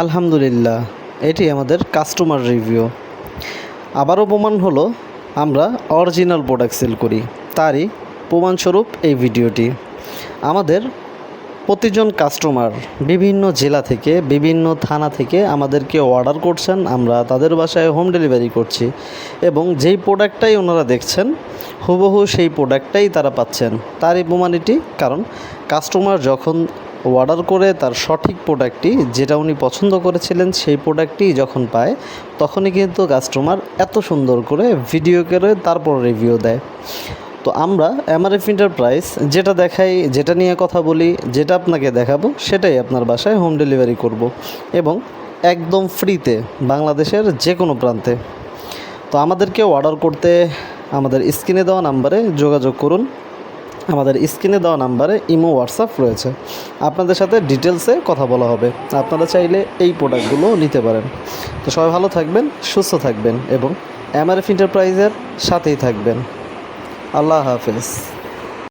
আলহামদুলিল্লাহ, এটি আমাদের কাস্টমার রিভিউ আবারও প্রমাণ হলো, আমরা অরিজিনাল প্রোডাক্ট সেল করি, তারই প্রমাণস্বরূপ এই ভিডিওটি। আমাদের প্রতিজন কাস্টমার বিভিন্ন জেলা থেকে, বিভিন্ন থানা থেকে আমাদেরকে অর্ডার করছেন, আমরা তাদের বাসায় হোম ডেলিভারি করছি এবং যেই প্রোডাক্টটাই ওনারা দেখছেন, হুবহু সেই প্রোডাক্টটাই তারা পাচ্ছেন। তারই প্রমাণ এটি কারণ কাস্টমার যখন অর্ডার করে তার সঠিক প্রোডাক্টটি যেটা উনি পছন্দ করেছিলেন সেই প্রোডাক্টটি যখন পায়, তখনই কিন্তু কাস্টমার এত সুন্দর করে ভিডিও করে তারপর রিভিউ দেয়। তো আমরা এমআরএফ এন্টারপ্রাইজ যেটা দেখাই, যেটা নিয়ে কথা বলি, যেটা আপনাকে দেখাবো, সেটাই আপনার বাসায় হোম ডেলিভারি করব এবং একদম ফ্রিতে বাংলাদেশের যে কোনো প্রান্তে। তো আমাদেরকে অর্ডার করতে আমাদের স্ক্রিনে দেওয়া নাম্বারে যোগাযোগ করুন। আমাদের স্ক্রিনে দেওয়া নাম্বারে ইমো, হোয়াটসঅ্যাপ রয়েছে। আপনাদের সাথে ডিটেলসে কথা বলা হবে। আপনারা চাইলে এই প্রোডাক্টগুলো নিতে পারেন। তো সবাই ভালো থাকবেন, সুস্থ থাকবেন এবং এমআরএফ এন্টারপ্রাইজের সাথেই থাকবেন। আল্লাহ হাফেজ।